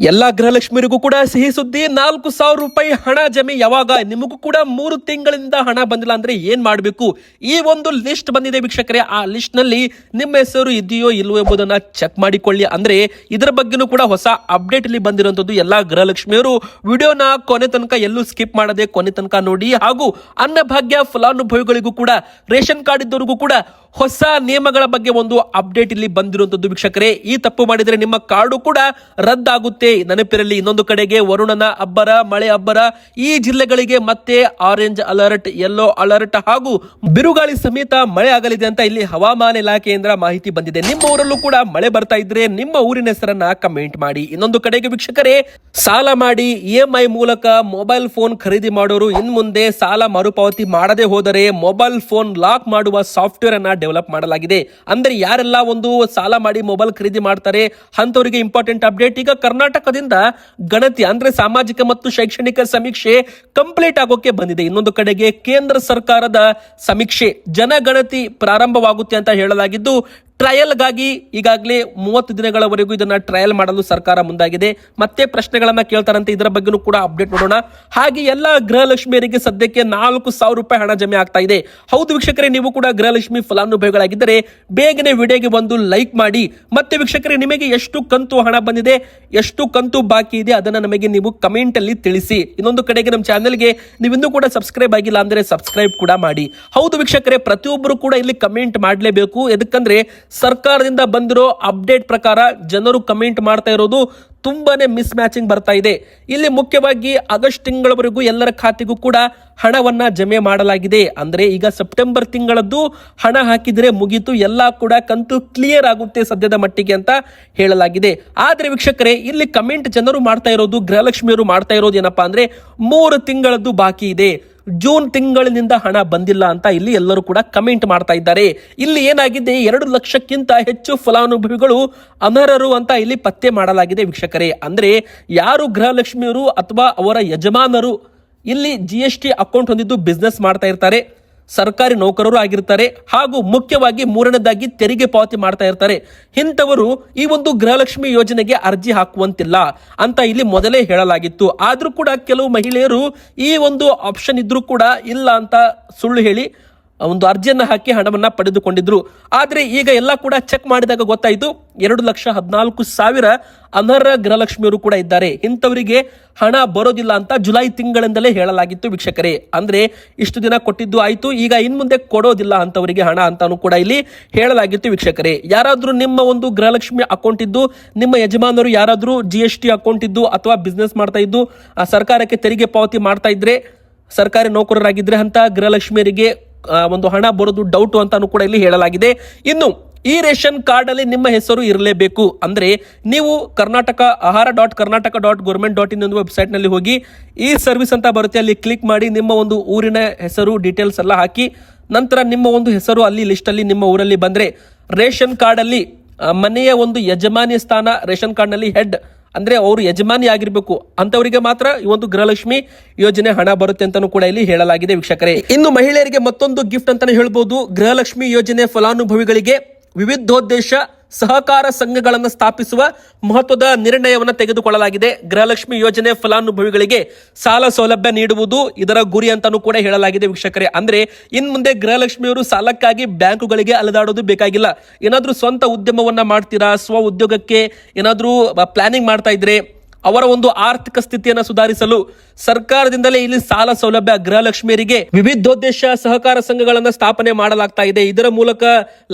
ಎಲ್ಲಾ ಗೃಹಲಕ್ಷ್ಮಿಯರಿಗೂ ಕೂಡ ಸಿಹಿ ಸುದ್ದಿ, ನಾಲ್ಕು ಸಾವಿರ ರೂಪಾಯಿ ಹಣ ಜಮೆ ಯಾವಾಗ? ನಿಮಗೂ ಕೂಡ ಮೂರು ತಿಂಗಳಿಂದ ಹಣ ಬಂದಿಲ್ಲ ಅಂದ್ರೆ ಏನ್ ಮಾಡಬೇಕು? ಈ ಒಂದು ಲಿಸ್ಟ್ ಬಂದಿದೆ ವೀಕ್ಷಕರೇ. ಆ ಲಿಸ್ಟ್ನಲ್ಲಿ ನಿಮ್ಮ ಹೆಸರು ಇದೆಯೋ ಇಲ್ವೋ ಎಂಬುದನ್ನ ಚೆಕ್ ಮಾಡಿಕೊಳ್ಳಿ. ಅಂದ್ರೆ ಇದರ ಬಗ್ಗೆನೂ ಕೂಡ ಹೊಸ ಅಪ್ಡೇಟ್ ಇಲ್ಲಿ ಬಂದಿರುವಂತದ್ದು ಎಲ್ಲಾ ಗೃಹಲಕ್ಷ್ಮಿಯರು. ವಿಡಿಯೋನ ಕೊನೆ ತನಕ ಎಲ್ಲೂ ಸ್ಕಿಪ್ ಮಾಡದೆ ಕೊನೆ ತನಕ ನೋಡಿ. ಹಾಗೂ ಅನ್ನಭಾಗ್ಯ ಫಲಾನುಭವಿಗಳಿಗೂ ಕೂಡ, ರೇಷನ್ ಕಾರ್ಡ್ ಇದ್ದವರಿಗೂ ಕೂಡ ಹೊಸ ನಿಯಮಗಳ ಬಗ್ಗೆ ಒಂದು ಅಪ್ಡೇಟ್ ಇಲ್ಲಿ ಬಂದಿರುವಂತದ್ದು ವೀಕ್ಷಕರೇ. ಈ ತಪ್ಪು ಮಾಡಿದ್ರೆ ನಿಮ್ಮ ಕಾರ್ಡು ಕೂಡ ರದ್ದಾಗುತ್ತೆ. ನೆನಪಿರಲಿ, ಇನ್ನೊಂದು ಕಡೆಗೆ ವರುಣನ ಅಬ್ಬರ, ಮಳೆ ಅಬ್ಬರ, ಈ ಜಿಲ್ಲೆಗಳಿಗೆ ಮತ್ತೆ ಆರೆಂಜ್ ಅಲರ್ಟ್ ಯೆಲ್ಲೋ ಅಲರ್ಟ್ ಹಾಗೂ ಬಿರುಗಾಳಿ ಸಮೇತ ಮಳೆ ಆಗಲಿದೆ ಅಂತ ಇಲ್ಲಿ ಹವಾಮಾನ ಇಲಾಖೆಯಿಂದ ಮಾಹಿತಿ ಬಂದಿದೆ. ನಿಮ್ಮ ಊರಲ್ಲೂ ಕೂಡ ಮಳೆ ಬರ್ತಾ ಇದ್ರೆ ನಿಮ್ಮ ಊರಿನ ಹೆಸರನ್ನ ಕಮೆಂಟ್ ಮಾಡಿ. ಇನ್ನೊಂದು ಕಡೆಗೆ ವೀಕ್ಷಕರೇ, ಸಾಲ ಮಾಡಿ ಇ ಎಂ ಐ ಮೂಲಕ ಮೊಬೈಲ್ ಫೋನ್ ಖರೀದಿ ಮಾಡೋರು ಇನ್ ಮುಂದೆ ಸಾಲ ಮರುಪಾವತಿ ಮಾಡದೆ ಹೋದರೆ ಮೊಬೈಲ್ ಫೋನ್ ಲಾಕ್ ಮಾಡುವ ಸಾಫ್ಟ್ವೇರ್ ಅನ್ನ ಡೆವಲಪ್ ಮಾಡಲಾಗಿದೆ. ಅಂದ್ರೆ ಯಾರೆಲ್ಲ ಒಂದು ಸಾಲ ಮಾಡಿ ಮೊಬೈಲ್ ಖರೀದಿ ಮಾಡ್ತಾರೆ ಅಂತವರಿಗೆ ಇಂಪಾರ್ಟೆಂಟ್ ಅಪ್ಡೇಟ್ ಈಗ ಕರ್ನಾಟಕದಿಂದ ಗಣತಿ ಅಂದ್ರೆ ಸಾಮಾಜಿಕ ಮತ್ತು ಶೈಕ್ಷಣಿಕ ಸಮೀಕ್ಷೆ ಕಂಪ್ಲೀಟ್ ಆಗೋಕೆ ಬಂದಿದೆ. ಇನ್ನೊಂದು ಕಡೆಗೆ ಕೇಂದ್ರ ಸರ್ಕಾರದ ಸಮೀಕ್ಷೆ, ಜನಗಣತಿ ಪ್ರಾರಂಭವಾಗುತ್ತೆ ಅಂತ ಹೇಳಲಾಗಿದ್ದು ಟ್ರಯಲ್ಗಾಗಿ ಈಗಾಗಲೇ ಮೂವತ್ತು ದಿನಗಳವರೆಗೂ ಇದನ್ನ ಟ್ರಯಲ್ ಮಾಡಲು ಸರ್ಕಾರ ಮುಂದಾಗಿದೆ. ಮತ್ತೆ ಪ್ರಶ್ನೆಗಳನ್ನ ಕೇಳ್ತಾರಂತೆ, ಇದರ ಬಗ್ಗೆನೂ ಕೂಡ ಅಪ್ಡೇಟ್ ನೋಡೋಣ. ಹಾಗೆ ಎಲ್ಲ ಗೃಹಲಕ್ಷ್ಮಿಯರಿಗೆ ಸದ್ಯಕ್ಕೆ ನಾಲ್ಕು ಸಾವಿರ ರೂಪಾಯಿ ಹಣ ಜಮೆ ಆಗ್ತಾ ಇದೆ. ಹೌದು ವೀಕ್ಷಕರೇ, ನೀವು ಕೂಡ ಗೃಹಲಕ್ಷ್ಮಿ ಫಲಾನುಭವಿಗಳಾಗಿದ್ದರೆ ಬೇಗನೆ ವಿಡಿಯೋಗೆ ಬಂದು ಲೈಕ್ ಮಾಡಿ. ಮತ್ತೆ ವೀಕ್ಷಕರೇ, ನಿಮಗೆ ಎಷ್ಟು ಕಂತು ಹಣ ಬಂದಿದೆ, ಎಷ್ಟು ಕಂತು ಬಾಕಿ ಇದೆ, ಅದನ್ನ ನಮಗೆ ನೀವು ಕಮೆಂಟ್ ಅಲ್ಲಿ ತಿಳಿಸಿ. ಇನ್ನೊಂದು ಕಡೆಗೆ ನಮ್ಮ ಚಾನೆಲ್ಗೆ ನೀವಿನ್ನೂ ಕೂಡ ಸಬ್ಸ್ಕ್ರೈಬ್ ಆಗಿಲ್ಲ ಅಂದ್ರೆ ಸಬ್ಸ್ಕ್ರೈಬ್ ಕೂಡ ಮಾಡಿ. ಹೌದು ವೀಕ್ಷಕರೇ, ಪ್ರತಿಯೊಬ್ಬರು ಕೂಡ ಇಲ್ಲಿ ಕಮೆಂಟ್ ಮಾಡಲೇಬೇಕು. ಎದಕ್ಕಂದ್ರೆ ಸರ್ಕಾರದಿಂದ ಬಂದಿರೋ ಅಪ್ಡೇಟ್ ಪ್ರಕಾರ ಜನರು ಕಮೆಂಟ್ ಮಾಡ್ತಾ ಇರೋದು ತುಂಬಾನೇ ಮಿಸ್ ಮ್ಯಾಚಿಂಗ್ ಬರ್ತಾ ಇದೆ. ಇಲ್ಲಿ ಮುಖ್ಯವಾಗಿ ಆಗಸ್ಟ್ ತಿಂಗಳವರೆಗೂ ಎಲ್ಲರ ಖಾತೆಗೂ ಕೂಡ ಹಣವನ್ನ ಜಮೆ ಮಾಡಲಾಗಿದೆ. ಅಂದ್ರೆ ಈಗ ಸೆಪ್ಟೆಂಬರ್ ತಿಂಗಳದ್ದು ಹಣ ಹಾಕಿದ್ರೆ ಮುಗೀತು, ಎಲ್ಲ ಕೂಡ ಕಂತು ಕ್ಲಿಯರ್ ಆಗುತ್ತೆ ಸದ್ಯದ ಮಟ್ಟಿಗೆ ಅಂತ ಹೇಳಲಾಗಿದೆ. ಆದ್ರೆ ವೀಕ್ಷಕರೇ, ಇಲ್ಲಿ ಕಮೆಂಟ್ ಜನರು ಮಾಡ್ತಾ ಇರೋದು ಗೃಹಲಕ್ಷ್ಮಿಯವರು ಮಾಡ್ತಾ ಇರೋದು ಏನಪ್ಪಾ ಅಂದ್ರೆ ಮೂರು ತಿಂಗಳದ್ದು ಬಾಕಿ ಇದೆ. ಜೂನ್ ತಿಂಗಳಿನಿಂದ ಹಣ ಬಂದಿಲ್ಲ ಅಂತ ಇಲ್ಲಿ ಎಲ್ಲರೂ ಕೂಡ ಕಮೆಂಟ್ ಮಾಡ್ತಾ ಇದ್ದಾರೆ. ಇಲ್ಲಿ ಏನಾಗಿದೆ? ಎರಡು ಲಕ್ಷಕ್ಕಿಂತ ಹೆಚ್ಚು ಫಲಾನುಭವಿಗಳು ಅನರ್ಹರು ಅಂತ ಇಲ್ಲಿ ಪತ್ತೆ ಮಾಡಲಾಗಿದೆ ವೀಕ್ಷಕರೇ. ಅಂದ್ರೆ ಯಾರು ಗೃಹಲಕ್ಷ್ಮಿಯರು ಅಥವಾ ಅವರ ಯಜಮಾನರು ಇಲ್ಲಿ ಜಿ ಎಸ್ ಟಿ ಅಕೌಂಟ್ ಹೊಂದಿದ್ದು ಬಿಸ್ನೆಸ್ ಮಾಡ್ತಾ ಇರ್ತಾರೆ. ಸರ್ಕಾರಿ ನೌಕರರು ಆಗಿರ್ತಾರೆ ಹಾಗೂ ಮುಖ್ಯವಾಗಿ ಮೂರನೇದಾಗಿ ತೆರಿಗೆ ಪಾವತಿ ಮಾಡ್ತಾ ಇರ್ತಾರೆ. ಇಂಥವರು ಈ ಒಂದು ಗೃಹಲಕ್ಷ್ಮಿ ಯೋಜನೆಗೆ ಅರ್ಜಿ ಹಾಕುವಂತಿಲ್ಲ ಅಂತ ಇಲ್ಲಿ ಮೊದಲೇ ಹೇಳಲಾಗಿತ್ತು. ಆದರೂ ಕೂಡ ಕೆಲವು ಮಹಿಳೆಯರು ಈ ಒಂದು ಆಪ್ಷನ್ ಇದ್ರೂ ಕೂಡ ಇಲ್ಲ ಅಂತ ಸುಳ್ಳು ಹೇಳಿ ಒಂದು ಅರ್ಜಿಯನ್ನು ಹಾಕಿ ಹಣವನ್ನು ಪಡೆದುಕೊಂಡಿದ್ರು. ಆದರೆ ಈಗ ಎಲ್ಲ ಕೂಡ ಚೆಕ್ ಮಾಡಿದಾಗ ಗೊತ್ತಾಯಿತು, ಎರಡು ಲಕ್ಷ ಹದಿನಾಲ್ಕು ಸಾವಿರ ಅನರ್ಹ ಗೃಹಲಕ್ಷ್ಮಿಯರು ಕೂಡ ಇದ್ದಾರೆ. ಇಂಥವರಿಗೆ ಹಣ ಬರೋದಿಲ್ಲ ಅಂತ ಜುಲೈ ತಿಂಗಳಿಂದಲೇ ಹೇಳಲಾಗಿತ್ತು ವೀಕ್ಷಕರೇ. ಅಂದ್ರೆ ಇಷ್ಟು ದಿನ ಕೊಟ್ಟಿದ್ದು ಆಯಿತು, ಈಗ ಇನ್ ಮುಂದೆ ಕೊಡೋದಿಲ್ಲ ಅಂತವರಿಗೆ ಹಣ ಅಂತಾನು ಕೂಡ ಇಲ್ಲಿ ಹೇಳಲಾಗಿತ್ತು ವೀಕ್ಷಕರೇ. ಯಾರಾದರೂ ನಿಮ್ಮ ಒಂದು ಗೃಹಲಕ್ಷ್ಮಿ ಅಕೌಂಟ್ ಇದ್ದು, ನಿಮ್ಮ ಯಜಮಾನರು ಯಾರಾದರೂ ಜಿ ಎಸ್ ಟಿ ಅಕೌಂಟ್ ಇದ್ದು ಅಥವಾ ಬಿಸ್ನೆಸ್ ಮಾಡ್ತಾ ಇದ್ದು ಸರ್ಕಾರಕ್ಕೆ ತೆರಿಗೆ ಪಾವತಿ ಮಾಡ್ತಾ ಇದ್ರೆ, ಸರ್ಕಾರಿ ನೌಕರರಾಗಿದ್ದರೆ ಅಂತ ಗೃಹಲಕ್ಷ್ಮಿಯರಿಗೆ ಒಂದು ಹಣ ಬರೋದು ಡೌಟ್ ಅಂತಾನು ಕೂಡ ಇಲ್ಲಿ ಹೇಳಲಾಗಿದೆ. ಇನ್ನು, ಈ ರೇಷನ್ ಕಾರ್ಡ್ ಅಲ್ಲಿ ನಿಮ್ಮ ಹೆಸರು ಇರಲೇಬೇಕು. ಅಂದ್ರೆ, ನೀವು Karnataka, ahara dot Karnataka dot government dot in ಒಂದು ವೆಬ್ಸೈಟ್ನಲ್ಲಿ ಹೋಗಿ, ಈ ಸರ್ವಿಸ್ ಅಂತ ಬರುತ್ತೆ, ಅಲ್ಲಿ ಕ್ಲಿಕ್ ಮಾಡಿ ನಿಮ್ಮ ಒಂದು ಊರಿನ ಹೆಸರು ಡೀಟೇಲ್ಸ್ ಎಲ್ಲ ಹಾಕಿ, ನಂತರ ನಿಮ್ಮ ಒಂದು ಹೆಸರು ಅಲ್ಲಿ ಲಿಸ್ಟ್ ಅಲ್ಲಿ ನಿಮ್ಮ ಊರಲ್ಲಿ ಬಂದ್ರೆ, ರೇಷನ್ ಕಾರ್ಡ್ ಅಲ್ಲಿ ಮನೆಯ ಒಂದು ಯಜಮಾನಿ ಸ್ಥಾನ, ರೇಷನ್ ಕಾರ್ಡ್ನಲ್ಲಿ ಹೆಡ್ ಅಂದ್ರೆ ಅವರು ಯಜಮಾನಿ ಆಗಿರ್ಬೇಕು ಅಂತವರಿಗೆ ಮಾತ್ರ ಈ ಒಂದು ಗೃಹಲಕ್ಷ್ಮಿ ಯೋಜನೆ ಹಣ ಬರುತ್ತೆ ಅಂತಾನು ಕೂಡ ಇಲ್ಲಿ ಹೇಳಲಾಗಿದೆ ವೀಕ್ಷಕರೇ. ಇನ್ನು ಮಹಿಳೆಯರಿಗೆ ಮತ್ತೊಂದು ಗಿಫ್ಟ್ ಅಂತಾನೆ ಹೇಳ್ಬೋದು. ಗೃಹಲಕ್ಷ್ಮಿ ಯೋಜನೆ ಫಲಾನುಭವಿಗಳಿಗೆ ವಿವಿಧೋದ್ದೇಶ ಸಹಕಾರ ಸಂಘಗಳನ್ನು ಸ್ಥಾಪಿಸುವ ಮಹತ್ವದ ನಿರ್ಣಯವನ್ನು ತೆಗೆದುಕೊಳ್ಳಲಾಗಿದೆ. ಗೃಹಲಕ್ಷ್ಮಿ ಯೋಜನೆ ಫಲಾನುಭವಿಗಳಿಗೆ ಸಾಲ ಸೌಲಭ್ಯ ನೀಡುವುದು ಇದರ ಗುರಿ ಅಂತಾನೂ ಕೂಡ ಹೇಳಲಾಗಿದೆ ವೀಕ್ಷಕರೇ. ಅಂದ್ರೆ ಇನ್ ಮುಂದೆ ಗೃಹಲಕ್ಷ್ಮಿಯವರು ಸಾಲಕ್ಕಾಗಿ ಬ್ಯಾಂಕುಗಳಿಗೆ ಅಲೆದಾಡೋದು ಬೇಕಾಗಿಲ್ಲ. ಏನಾದ್ರೂ ಸ್ವಂತ ಉದ್ಯಮವನ್ನ ಮಾಡ್ತೀರಾ? ಸ್ವ ಉದ್ಯೋಗಕ್ಕೆ ಏನಾದ್ರೂ ಪ್ಲಾನಿಂಗ್ ಮಾಡ್ತಾ ಇದ್ರೆ ಅವರ ಒಂದು ಆರ್ಥಿಕ ಸ್ಥಿತಿಯನ್ನು ಸುಧಾರಿಸಲು ಸರ್ಕಾರದಿಂದಲೇ ಇಲ್ಲಿ ಸಾಲ ಸೌಲಭ್ಯ ಗೃಹಲಕ್ಷ್ಮಿಯರಿಗೆ ವಿವಿಧೋದ್ದೇಶ ಸಹಕಾರ ಸಂಘಗಳನ್ನ ಸ್ಥಾಪನೆ ಮಾಡಲಾಗ್ತಾ ಇದೆ. ಇದರ ಮೂಲಕ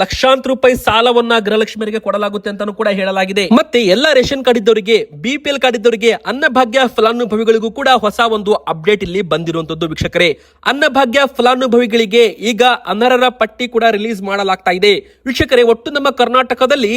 ಲಕ್ಷಾಂತರ ರೂಪಾಯಿ ಸಾಲವನ್ನ ಗೃಹಲಕ್ಷ್ಮಿಯರಿಗೆ ಕೊಡಲಾಗುತ್ತೆ ಅಂತಾನೂ ಕೂಡ ಹೇಳಲಾಗಿದೆ. ಮತ್ತೆ ಎಲ್ಲ ರೇಷನ್ ಕಾರ್ಡ್ ಇದ್ದವರಿಗೆ ಬಿಪಿಎಲ್ ಕಾರ್ಡ್ ಇದ್ದವರಿಗೆ ಅನ್ನಭಾಗ್ಯ ಫಲಾನುಭವಿಗಳಿಗೂ ಕೂಡ ಹೊಸ ಒಂದು ಅಪ್ಡೇಟ್ ಇಲ್ಲಿ ಬಂದಿರುವಂತದ್ದು ವೀಕ್ಷಕರೇ. ಅನ್ನಭಾಗ್ಯ ಫಲಾನುಭವಿಗಳಿಗೆ ಈಗ ಅನರ್ಹರ ಪಟ್ಟಿ ಕೂಡ ರಿಲೀಸ್ ಮಾಡಲಾಗ್ತಾ ಇದೆ. ವೀಕ್ಷಕರೇ, ಒಟ್ಟು ನಮ್ಮ ಕರ್ನಾಟಕದಲ್ಲಿ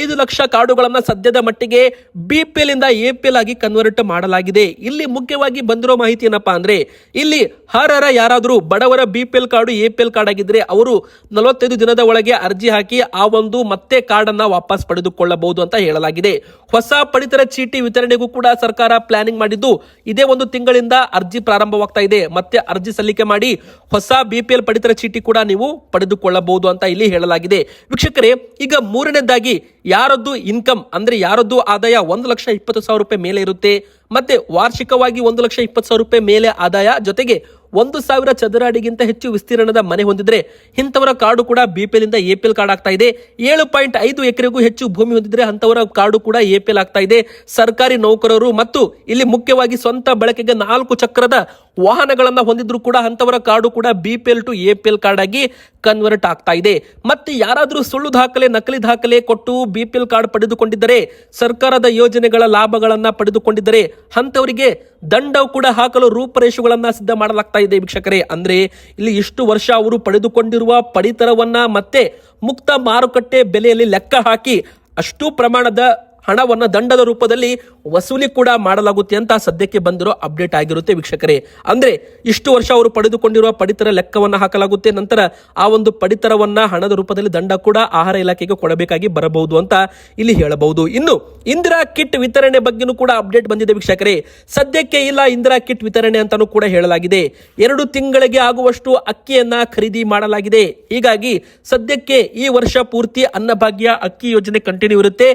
ಐದು ಲಕ್ಷ ಕಾರ್ಡುಗಳನ್ನ ಸದ್ಯದ ಮಟ್ಟಿಗೆ ಬಿಪಿಎಲ್ ಇಂದ ಎಪಿಎಲ್ ಆಗಿ ಕನ್ವರ್ಟ್ ಮಾಡಲಾಗಿದೆ. ಇಲ್ಲಿ ಮುಖ್ಯವಾಗಿ ಬಂದಿರೋ ಮಾಹಿತಿ ಏನಪ್ಪಾ ಅಂದ್ರೆ, ಇಲ್ಲಿ ಹರರ ಯಾರಾದರೂ ಬಡವರ ಬಿಪಿಎಲ್ ಕಾರ್ಡು ಎಪಿಎಲ್ ಕಾರ್ಡ್ ಆಗಿದ್ರೆ ಅವರು ನಲವತ್ತೈದು ದಿನದ ಒಳಗೆ ಅರ್ಜಿ ಹಾಕಿ ಆ ಒಂದು ಮತ್ತೆ ಕಾರ್ಡ್ ಅನ್ನ ವಾಪಸ್ ಪಡೆದುಕೊಳ್ಳಬಹುದು ಅಂತ ಹೇಳಲಾಗಿದೆ. ಹೊಸ ಪಡಿತರ ಚೀಟಿ ವಿತರಣೆಗೂ ಕೂಡ ಸರ್ಕಾರ ಪ್ಲಾನಿಂಗ್ ಮಾಡಿದ್ದು ಇದೇ ಒಂದು ತಿಂಗಳಿಂದ ಅರ್ಜಿ ಪ್ರಾರಂಭವಾಗ್ತಾ ಇದೆ. ಮತ್ತೆ ಅರ್ಜಿ ಸಲ್ಲಿಕೆ ಮಾಡಿ ಹೊಸ ಬಿಪಿಎಲ್ ಪಡಿತರ ಚೀಟಿ ಕೂಡ ನೀವು ಪಡೆದುಕೊಳ್ಳಬಹುದು ಅಂತ ಇಲ್ಲಿ ಹೇಳಲಾಗಿದೆ. ವೀಕ್ಷಕರೇ, ಈಗ ಮೂರನೇದಾಗಿ ಯಾರದ್ದು ಇನ್ಕಮ್ ಅಂದ್ರೆ ಯಾರದ್ದು ಆದಾಯ ಒಂದು ಲಕ್ಷ ಇಪ್ಪತ್ತು ಸಾವಿರ ರೂಪಾಯಿ ಮೇಲೆ ಇರುತ್ತೆ. ಮತ್ತೆ ವಾರ್ಷಿಕವಾಗಿ ಒಂದು ಲಕ್ಷ ಇಪ್ಪತ್ತು ಸಾವಿರ ರೂಪಾಯಿ ಮೇಲೆ ಆದಾಯ. ಜೊತೆಗೆ ಒಂದು ಸಾವಿರ ಚದರ ಅಡಿಗಿಂತ ಹೆಚ್ಚು ವಿಸ್ತೀರ್ಣದ ಮನೆ ಹೊಂದಿದ್ರೆ ಇಂಥವರ ಕಾರ್ಡು ಕೂಡ ಬಿಪಿಎಲ್ ಇಂದ ಎಪಿಎಲ್ ಕಾರ್ಡ್ ಆಗ್ತಾ ಇದೆ. ಏಳು ಪಾಯಿಂಟ್ ಐದು ಎಕರೆಗೂ ಹೆಚ್ಚು ಭೂಮಿ ಹೊಂದಿದ್ರೆ ಅಂತವರ ಕಾರ್ಡು ಕೂಡ ಎಪಿಎಲ್ ಆಗ್ತಾ ಇದೆ. ಸರ್ಕಾರಿ ನೌಕರರು ಮತ್ತು ಇಲ್ಲಿ ಮುಖ್ಯವಾಗಿ ಸ್ವಂತ ಬಳಕೆಗೆ ನಾಲ್ಕು ಚಕ್ರದ ವಾಹನಗಳನ್ನ ಹೊಂದಿದ್ರು ಕೂಡ ಅಂತವರ ಕಾರ್ಡು ಕೂಡ ಬಿಪಿಎಲ್ ಟು ಎಪಿಎಲ್ ಕಾರ್ಡ್ ಆಗಿ ಕನ್ವರ್ಟ್ ಆಗ್ತಾ ಇದೆ. ಮತ್ತೆ ಯಾರಾದರೂ ಸುಳ್ಳು ದಾಖಲೆ, ನಕಲಿ ದಾಖಲೆ ಕೊಟ್ಟು ಬಿಪಿಎಲ್ ಕಾರ್ಡ್ ಪಡೆದುಕೊಂಡಿದ್ದರೆ, ಸರ್ಕಾರದ ಯೋಜನೆಗಳ ಲಾಭಗಳನ್ನು ಪಡೆದುಕೊಂಡಿದ್ದರೆ ಅಂತವರಿಗೆ ದಂಡ ಕೂಡ ಹಾಕಲು ರೂಪರೇಷೆಗಳನ್ನು ಸಿದ್ಧ ಮಾಡಲಾಗ್ತಾ ಇದೆ ವೀಕ್ಷಕರೇ. ಅಂದ್ರೆ ಇಲ್ಲಿ ಇಷ್ಟು ವರ್ಷ ಅವರು ಪಡೆದುಕೊಂಡಿರುವ ಪಡಿತರವನ್ನ ಮತ್ತೆ ಮುಕ್ತ ಮಾರುಕಟ್ಟೆ ಬೆಲೆಯಲ್ಲಿ ಲೆಕ್ಕ ಹಾಕಿ ಅಷ್ಟು ಪ್ರಮಾಣದ ಹಣವನ್ನು ದಂಡದ ರೂಪದಲ್ಲಿ ವಸೂಲಿ ಕೂಡ ಮಾಡಲಾಗುತ್ತೆ ಅಂತ ಸದ್ಯಕ್ಕೆ ಬಂದಿರೋ ಅಪ್ಡೇಟ್ ಆಗಿರುತ್ತೆ ವೀಕ್ಷಕರೇ. ಅಂದ್ರೆ ಇಷ್ಟು ವರ್ಷ ಅವರು ಪಡೆದುಕೊಂಡಿರುವ ಪಡಿತರ ಲೆಕ್ಕವನ್ನ ಹಾಕಲಾಗುತ್ತೆ, ನಂತರ ಆ ಒಂದು ಪಡಿತರವನ್ನ ಹಣದ ರೂಪದಲ್ಲಿ ದಂಡ ಕೂಡ ಆಹಾರ ಇಲಾಖೆಗೆ ಕೊಡಬೇಕಾಗಿ ಬರಬಹುದು ಅಂತ ಇಲ್ಲಿ ಹೇಳಬಹುದು. ಇನ್ನು ಇಂದಿರಾ ಕಿಟ್ ವಿತರಣೆ ಬಗ್ಗೆನೂ ಕೂಡ ಅಪ್ಡೇಟ್ ಬಂದಿದೆ ವೀಕ್ಷಕರೇ. ಸದ್ಯಕ್ಕೆ ಇಲ್ಲ ಇಂದಿರಾ ಕಿಟ್ ವಿತರಣೆ ಅಂತಾನೂ ಕೂಡ ಹೇಳಲಾಗಿದೆ. ಎರಡು ತಿಂಗಳಿಗೆ ಆಗುವಷ್ಟು ಅಕ್ಕಿಯನ್ನ ಖರೀದಿ ಮಾಡಲಾಗಿದೆ. ಹೀಗಾಗಿ ಸದ್ಯಕ್ಕೆ ಈ ವರ್ಷ ಪೂರ್ತಿ ಅನ್ನಭಾಗ್ಯ ಅಕ್ಕಿ ಯೋಜನೆ ಕಂಟಿನ್ಯೂ ಇರುತ್ತೆ.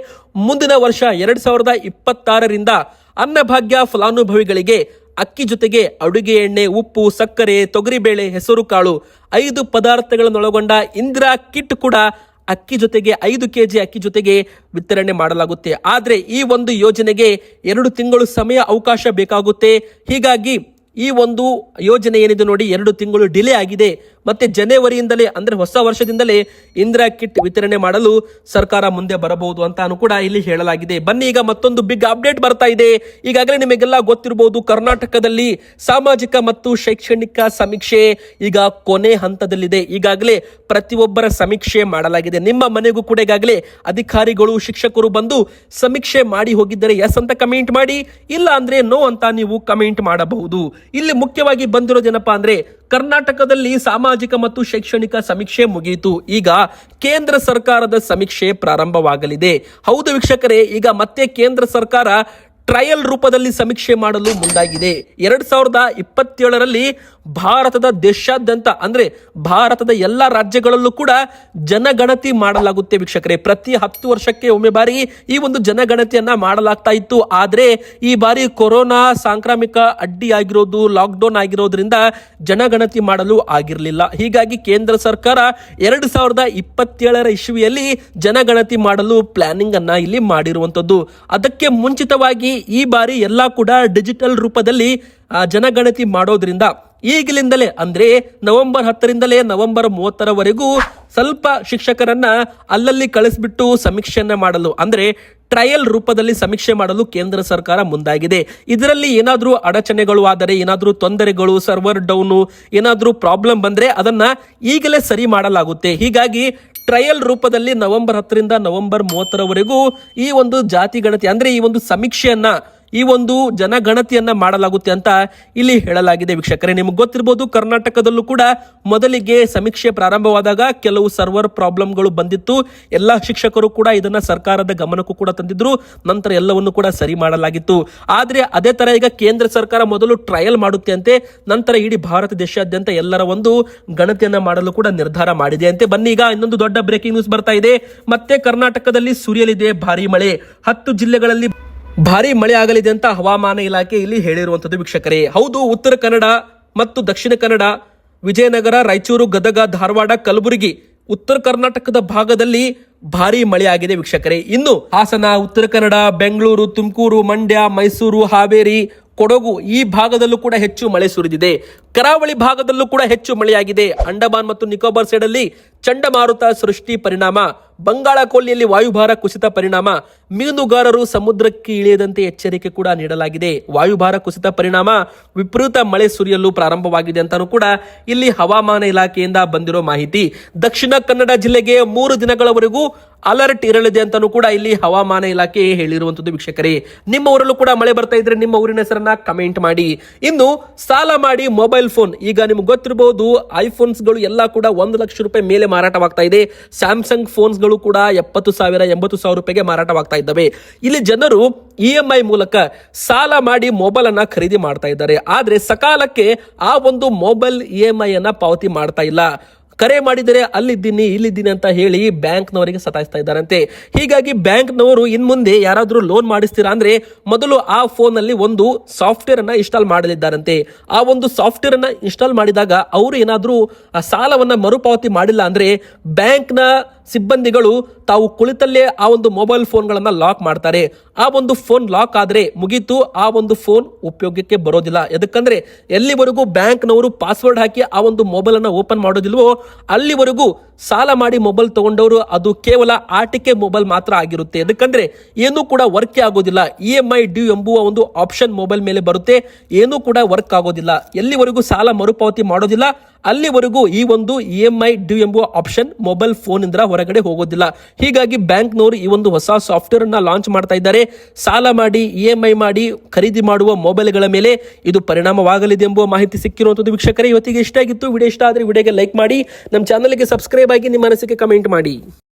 ಮುಂದಿನ ವರ್ಷ ಎರಡ್ ಸಾವಿರದ ಇಪ್ಪತ್ತಾರರಿಂದ ಅನ್ನಭಾಗ್ಯ ಫಲಾನುಭವಿಗಳಿಗೆ ಅಕ್ಕಿ ಜೊತೆಗೆ ಅಡುಗೆ ಎಣ್ಣೆ, ಉಪ್ಪು, ಸಕ್ಕರೆ ತೊಗರಿಬೇಳೆ ಹೆಸರು ಕಾಳು ಐದು ಪದಾರ್ಥಗಳನ್ನೊಳಗೊಂಡ ಇಂದಿರಾ ಕಿಟ್ ಕೂಡ ಅಕ್ಕಿ ಜೊತೆಗೆ ಐದು ಕೆಜಿ ಅಕ್ಕಿ ಜೊತೆಗೆ ವಿತರಣೆ ಮಾಡಲಾಗುತ್ತೆ. ಆದರೆ ಈ ಒಂದು ಯೋಜನೆಗೆ ಎರಡು ತಿಂಗಳು ಸಮಯ ಅವಕಾಶ ಬೇಕಾಗುತ್ತೆ. ಹೀಗಾಗಿ ಈ ಒಂದು ಯೋಜನೆ ಏನಿದೆ ನೋಡಿ, ಎರಡು ತಿಂಗಳು ಡಿಲೇ ಆಗಿದೆ. ಮತ್ತೆ ಜನವರಿಯಿಂದಲೇ, ಅಂದ್ರೆ ಹೊಸ ವರ್ಷದಿಂದಲೇ ಇಂದಿರಾ ಕಿಟ್ ವಿತರಣೆ ಮಾಡಲು ಸರ್ಕಾರ ಮುಂದೆ ಬರಬಹುದು ಅಂತಾನು ಕೂಡ ಇಲ್ಲಿ ಹೇಳಲಾಗಿದೆ. ಬನ್ನಿ, ಈಗ ಮತ್ತೊಂದು ಬಿಗ್ ಅಪ್ಡೇಟ್ ಬರ್ತಾ ಇದೆ. ಈಗಾಗಲೇ ನಿಮಗೆಲ್ಲ ಗೊತ್ತಿರಬಹುದು ಕರ್ನಾಟಕದಲ್ಲಿ ಸಾಮಾಜಿಕ ಮತ್ತು ಶೈಕ್ಷಣಿಕ ಸಮೀಕ್ಷೆ ಈಗ ಕೊನೆ ಹಂತದಲ್ಲಿದೆ. ಈಗಾಗಲೇ ಪ್ರತಿಯೊಬ್ಬರ ಸಮೀಕ್ಷೆ ಮಾಡಲಾಗಿದೆ. ನಿಮ್ಮ ಮನೆಗೂ ಕೂಡ ಈಗಾಗಲೇ ಅಧಿಕಾರಿಗಳು, ಶಿಕ್ಷಕರು ಬಂದು ಸಮೀಕ್ಷೆ ಮಾಡಿ ಹೋಗಿದ್ದರೆ. ಎಸ್ ಅಂತ ಕಮೆಂಟ್ ಮಾಡಿ, ಇಲ್ಲ ಅಂದ್ರೆ ನೋ ಅಂತ ನೀವು ಕಮೆಂಟ್ ಮಾಡಬಹುದು. ಇಲ್ಲಿ ಮುಖ್ಯವಾಗಿ ಬಂದಿರೋದೇನಪ್ಪ ಅಂದ್ರೆ ಕರ್ನಾಟಕದಲ್ಲಿ ಸಾಮಾಜಿಕ ಮತ್ತು ಶೈಕ್ಷಣಿಕ ಸಮೀಕ್ಷೆ ಮುಗಿಯಿತು. ಈಗ ಕೇಂದ್ರ ಸರ್ಕಾರದ ಸಮೀಕ್ಷೆ ಪ್ರಾರಂಭವಾಗಲಿದೆ. ಹೌದು ವೀಕ್ಷಕರೇ, ಈಗ ಮತ್ತೆ ಕೇಂದ್ರ ಸರ್ಕಾರ ಟ್ರಯಲ್ ರೂಪದಲ್ಲಿ ಸಮೀಕ್ಷೆ ಮಾಡಲು ಮುಂದಾಗಿದೆ. ಎರಡ್ ಸಾವಿರದ ಇಪ್ಪತ್ತೇಳರಲ್ಲಿ ಭಾರತದ ದೇಶಾದ್ಯಂತ, ಅಂದ್ರೆ ಭಾರತದ ಎಲ್ಲ ರಾಜ್ಯಗಳಲ್ಲೂ ಕೂಡ ಜನಗಣತಿ ಮಾಡಲಾಗುತ್ತೆ ವೀಕ್ಷಕರೇ. ಪ್ರತಿ ಹತ್ತು ವರ್ಷಕ್ಕೆ ಒಮ್ಮೆ ಬಾರಿ ಈ ಒಂದು ಜನಗಣತಿಯನ್ನ ಮಾಡಲಾಗ್ತಾ ಇತ್ತು. ಆದ್ರೆ ಈ ಬಾರಿ ಕೊರೋನಾ ಸಾಂಕ್ರಾಮಿಕ ಅಡ್ಡಿಯಾಗಿರೋದು ಲಾಕ್ಡೌನ್ ಆಗಿರೋದ್ರಿಂದ ಜನಗಣತಿ ಮಾಡಲು ಆಗಿರಲಿಲ್ಲ. ಹೀಗಾಗಿ ಕೇಂದ್ರ ಸರ್ಕಾರ ಎರಡು ಸಾವಿರದ ಇಪ್ಪತ್ತೇಳರ ಇಶ್ವಿಯಲ್ಲಿ ಜನಗಣತಿ ಮಾಡಲು ಪ್ಲಾನಿಂಗ್ ಅನ್ನ ಇಲ್ಲಿ ಮಾಡಿರುವಂತದ್ದು ಅದಕ್ಕೆ ಮುಂಚಿತವಾಗಿ ಈ ಬಾರಿ ಎಲ್ಲ ಕೂಡ ಡಿಜಿಟಲ್ ರೂಪದಲ್ಲಿ ಜನಗಣತಿ ಮಾಡೋದ್ರಿಂದ ಈಗಲಿಂದಲೇ ಅಂದ್ರೆ ನವೆಂಬರ್ ಹತ್ತರಿಂದಲೇ ನವೆಂಬರ್ ಮೂವತ್ತರವರೆಗೂ ಸ್ವಲ್ಪ ಶಿಕ್ಷಕರನ್ನ ಅಲ್ಲಲ್ಲಿ ಕಳಿಸ್ಬಿಟ್ಟು ಸಮೀಕ್ಷೆಯನ್ನ ಮಾಡಲು, ಅಂದ್ರೆ ಟ್ರಯಲ್ ರೂಪದಲ್ಲಿ ಸಮೀಕ್ಷೆ ಮಾಡಲು ಕೇಂದ್ರ ಸರ್ಕಾರ ಮುಂದಾಗಿದೆ. ಇದರಲ್ಲಿ ಏನಾದರೂ ಅಡಚಣೆಗಳು ಆದರೆ, ಏನಾದರೂ ತೊಂದರೆಗಳು, ಸರ್ವರ್ ಡೌನು, ಏನಾದರೂ ಪ್ರಾಬ್ಲಮ್ ಬಂದರೆ ಅದನ್ನ ಈಗಲೇ ಸರಿ ಮಾಡಲಾಗುತ್ತೆ. ಹೀಗಾಗಿ ಟ್ರಯಲ್ ರೂಪದಲ್ಲಿ ನವೆಂಬರ್ ಹತ್ತರಿಂದ ನವೆಂಬರ್ ಮೂವತ್ತರವರೆಗೂ ಈ ಒಂದು ಜಾತಿ ಗಣತಿ, ಅಂದರೆ ಈ ಒಂದು ಸಮೀಕ್ಷೆಯನ್ನ ಈ ಒಂದು ಜನಗಣತಿಯನ್ನ ಮಾಡಲಾಗುತ್ತೆ ಅಂತ ಇಲ್ಲಿ ಹೇಳಲಾಗಿದೆ. ವೀಕ್ಷಕರೇ, ನಿಮ್ಗೆ ಗೊತ್ತಿರಬಹುದು ಕರ್ನಾಟಕದಲ್ಲೂ ಕೂಡ ಮೊದಲಿಗೆ ಸಮೀಕ್ಷೆ ಪ್ರಾರಂಭವಾದಾಗ ಕೆಲವು ಸರ್ವರ್ ಪ್ರಾಬ್ಲಮ್ಗಳು ಬಂದಿತ್ತು. ಎಲ್ಲ ಶಿಕ್ಷಕರು ಕೂಡ ಇದನ್ನ ಸರ್ಕಾರದ ಗಮನಕ್ಕೂ ಕೂಡ ತಂದಿದ್ರು. ನಂತರ ಎಲ್ಲವನ್ನು ಕೂಡ ಸರಿ ಮಾಡಲಾಗಿತ್ತು. ಆದ್ರೆ ಅದೇ ತರ ಈಗ ಕೇಂದ್ರ ಸರ್ಕಾರ ಮೊದಲು ಟ್ರಯಲ್ ಮಾಡುತ್ತೆ ಅಂತೆ, ನಂತರ ಇಡೀ ಭಾರತ ದೇಶಾದ್ಯಂತ ಎಲ್ಲರ ಒಂದು ಗಣತಿಯನ್ನ ಮಾಡಲು ಕೂಡ ನಿರ್ಧಾರ ಮಾಡಿದೆ ಅಂತೆ. ಬನ್ನಿ, ಈಗ ಇನ್ನೊಂದು ದೊಡ್ಡ ಬ್ರೇಕಿಂಗ್ ನ್ಯೂಸ್ ಬರ್ತಾ ಇದೆ. ಮತ್ತೆ ಕರ್ನಾಟಕದಲ್ಲಿ ಸುರಿಯಲಿದೆ ಭಾರಿ ಮಳೆ. ಹತ್ತು ಜಿಲ್ಲೆಗಳಲ್ಲಿ ಭಾರಿ ಮಳೆ ಆಗಲಿದೆ ಅಂತ ಹವಾಮಾನ ಇಲಾಖೆ ಇಲ್ಲಿ ಹೇಳಿರುವಂತದ್ದು ವೀಕ್ಷಕರೇ. ಹೌದು, ಉತ್ತರ ಕನ್ನಡ ಮತ್ತು ದಕ್ಷಿಣ ಕನ್ನಡ, ವಿಜಯನಗರ, ರಾಯಚೂರು, ಗದಗ, ಧಾರವಾಡ, ಕಲಬುರಗಿ, ಉತ್ತರ ಕರ್ನಾಟಕದ ಭಾಗದಲ್ಲಿ ಭಾರಿ ಮಳೆ ಆಗಿದೆ ವೀಕ್ಷಕರೇ. ಇನ್ನು ಹಾಸನ, ಉತ್ತರ ಕನ್ನಡ, ಬೆಂಗಳೂರು, ತುಮಕೂರು, ಮಂಡ್ಯ, ಮೈಸೂರು, ಹಾವೇರಿ, ಕೊಡಗು ಈ ಭಾಗದಲ್ಲೂ ಕೂಡ ಹೆಚ್ಚು ಮಳೆ ಸುರಿದಿದೆ. ಕರಾವಳಿ ಭಾಗದಲ್ಲೂ ಕೂಡ ಹೆಚ್ಚು ಮಳೆಯಾಗಿದೆ. ಅಂಡಮಾನ್ ಮತ್ತು ನಿಕೋಬಾರ್ ಸೈಡಲ್ಲಿ ಚಂಡಮಾರುತ ಸೃಷ್ಟಿ ಪರಿಣಾಮ ಬಂಗಾಳ ಕೊಲ್ಲಿಯಲ್ಲಿ ವಾಯುಭಾರ ಕುಸಿತ ಪರಿಣಾಮ, ಮೀನುಗಾರರು ಸಮುದ್ರಕ್ಕೆ ಇಳಿಯದಂತೆ ಎಚ್ಚರಿಕೆ ಕೂಡ ನೀಡಲಾಗಿದೆ. ವಾಯುಭಾರ ಕುಸಿತ ಪರಿಣಾಮ, ವಿಪರೀತ ಮಳೆ ಸುರಿಯಲು ಪ್ರಾರಂಭವಾಗಿದೆ ಅಂತಾನೂ ಕೂಡ ಇಲ್ಲಿ ಹವಾಮಾನ ಇಲಾಖೆಯಿಂದ ಬಂದಿರೋ ಮಾಹಿತಿ. ದಕ್ಷಿಣ ಕನ್ನಡ ಜಿಲ್ಲೆಗೆ ಮೂರು ದಿನಗಳವರೆಗೂ ಅಲರ್ಟ್ ಇರಲಿದೆ ಅಂತಾನೂ ಕೂಡ ಇಲ್ಲಿ ಹವಾಮಾನ ಇಲಾಖೆ ಹೇಳಿರುವಂತದ್ದು ವೀಕ್ಷಕರೇ. ನಿಮ್ಮ ಊರಲ್ಲೂ ಕೂಡ ಮಳೆ ಬರ್ತಾ ಇದ್ರೆ ನಿಮ್ಮ ಊರಿನ ಹೆಸರನ್ನ ಕಮೆಂಟ್ ಮಾಡಿ. ಇನ್ನು ಸಾಲ ಮಾಡಿ ಮೊಬೈಲ್ ಫೋನ್, ಈಗ ನಿಮ್ಗೆ ಗೊತ್ತಿರಬಹುದು ಐಫೋನ್ಸ್ಗಳು ಎಲ್ಲ ಕೂಡ ಒಂದು ಲಕ್ಷ ರೂಪಾಯಿ ಮೇಲೆ ಮಾರಾಟವಾಗ್ತಾ ಇದೆ. ಸ್ಯಾಮ್ಸಂಗ್ ಫೋನ್ಸ್ಗಳು ಕೂಡ ಎಪ್ಪತ್ತು ಸಾವಿರ, ಎಂಬತ್ತು ಸಾವಿರ ರೂಪಾಯಿಗೆ ಮಾರಾಟವಾಗ್ತಾ ಇದ್ದಾವೆ. ಇಲ್ಲಿ ಜನರು ಇ ಎಂ ಐ ಮೂಲಕ ಸಾಲ ಮಾಡಿ ಮೊಬೈಲ್ ಅನ್ನ ಖರೀದಿ ಮಾಡ್ತಾ ಇದ್ದಾರೆ. ಆದರೆ ಸಕಾಲಕ್ಕೆ ಆ ಒಂದು ಮೊಬೈಲ್ ಇ ಎಂ ಐ ಅನ್ನ ಪಾವತಿ ಮಾಡ್ತಾ ಇಲ್ಲ. ಕರೆ ಮಾಡಿದರೆ ಅಲ್ಲಿದ್ದೀನಿ, ಇಲ್ಲಿದ್ದೀನಿ ಅಂತ ಹೇಳಿ ಬ್ಯಾಂಕ್ನವರಿಗೆ ಸತಾಯಿಸ್ತಾ ಇದ್ದಾರಂತೆ. ಹೀಗಾಗಿ ಬ್ಯಾಂಕ್ನವರು ಇನ್ ಮುಂದೆ ಯಾರಾದರೂ ಲೋನ್ ಮಾಡಿಸ್ತೀರಾ ಅಂದ್ರೆ ಮೊದಲು ಆ ಫೋನ್ ಅಲ್ಲಿ ಒಂದು ಸಾಫ್ಟ್ವೇರ್ ಅನ್ನ ಇನ್ಸ್ಟಾಲ್ ಮಾಡಲಿದ್ದಾರಂತೆ. ಆ ಒಂದು ಸಾಫ್ಟ್ವೇರ್ ಅನ್ನ ಇನ್ಸ್ಟಾಲ್ ಮಾಡಿದಾಗ ಅವರು ಏನಾದರೂ, ಆ ಸಾಲವನ್ನ ಮರುಪಾವತಿ ಮಾಡಿಲ್ಲ ಅಂದ್ರೆ ಬ್ಯಾಂಕ್ನ ಸಿಬ್ಬಂದಿಗಳು ತಾವು ಕುಳಿತಲ್ಲೇ ಆ ಒಂದು ಮೊಬೈಲ್ ಫೋನ್ಗಳನ್ನು ಲಾಕ್ ಮಾಡ್ತಾರೆ. ಆ ಒಂದು ಫೋನ್ ಲಾಕ್ ಆದ್ರೆ ಮುಗೀತು, ಆ ಒಂದು ಫೋನ್ ಉಪಯೋಗಕ್ಕೆ ಬರೋದಿಲ್ಲ. ಯಾಕಂದರೆ ಎಲ್ಲಿವರೆಗೂ ಬ್ಯಾಂಕ್ನವರು ಪಾಸ್ವರ್ಡ್ ಹಾಕಿ ಆ ಒಂದು ಮೊಬೈಲ್ ಅನ್ನ ಓಪನ್ ಮಾಡೋದಿಲ್ವೋ, ಅಲ್ಲಿವರೆಗೂ ಸಾಲ ಮಾಡಿ ಮೊಬೈಲ್ ತಗೊಂಡವರು ಅದು ಕೇವಲ ಆಟಿಕೆ ಮೊಬೈಲ್ ಮಾತ್ರ ಆಗಿರುತ್ತೆ. ಯಾಕಂದರೆ ಏನೂ ಕೂಡ ವರ್ಕೇ ಆಗೋದಿಲ್ಲ. ಇ ಎಂ ಐ ಡ್ಯೂ ಎಂಬುವ ಒಂದು ಆಪ್ಷನ್ ಮೊಬೈಲ್ ಮೇಲೆ ಬರುತ್ತೆ. ಏನೂ ಕೂಡ ವರ್ಕ್ ಆಗೋದಿಲ್ಲ. ಎಲ್ಲಿವರೆಗೂ ಸಾಲ ಮರುಪಾವತಿ ಮಾಡೋದಿಲ್ಲ. ಅಲ್ಲಿವರೆಗೂ ಈ ಒಂದು ಇ ಎಂ ಐ ಡ್ಯೂ ಎಂಬುವ ಆಪ್ಷನ್ ಮೊಬೈಲ್ ಫೋನ್ ಇಂದ ಹೊರಗಡೆ ಹೋಗೋದಿಲ್ಲ. ಹೀಗಾಗಿ ಬ್ಯಾಂಕ್ನವರು ಈ ಒಂದು ಹೊಸ ಸಾಫ್ಟ್ವೇರ್ ಅನ್ನ ಲಾಂಚ್ ಮಾಡ್ತಾ ಇದ್ದಾರೆ. ಸಾಲ ಮಾಡಿ, ಇ ಎಂ ಐ ಮಾಡಿ ಖರೀದಿ ಮಾಡುವ ಮೊಬೈಲ್ಗಳ ಮೇಲೆ ಇದು ಪರಿಣಾಮವಾಗಲಿದೆ ಎಂಬುವ ಮಾಹಿತಿ ಸಿಕ್ಕಿರುವಂಥದ್ದು ವೀಕ್ಷಕರೇ. ಇವತ್ತಿಗೆ ಇಷ್ಟ ಆಗಿತ್ತು. ವಿಡಿಯೋ ಇಷ್ಟ ಆದರೆ ವಿಡಿಯೋಗೆ ಲೈಕ್ ಮಾಡಿ, ನಮ್ಮ ಚಾನಲ್ಗೆ ಸಬ್ಸ್ಕ್ರೈಬ್ ಆಗಿ ನಿಮ್ಮ ಮನಸ್ಸಿಗೆ ಕಮೆಂಟ್ ಮಾಡಿ.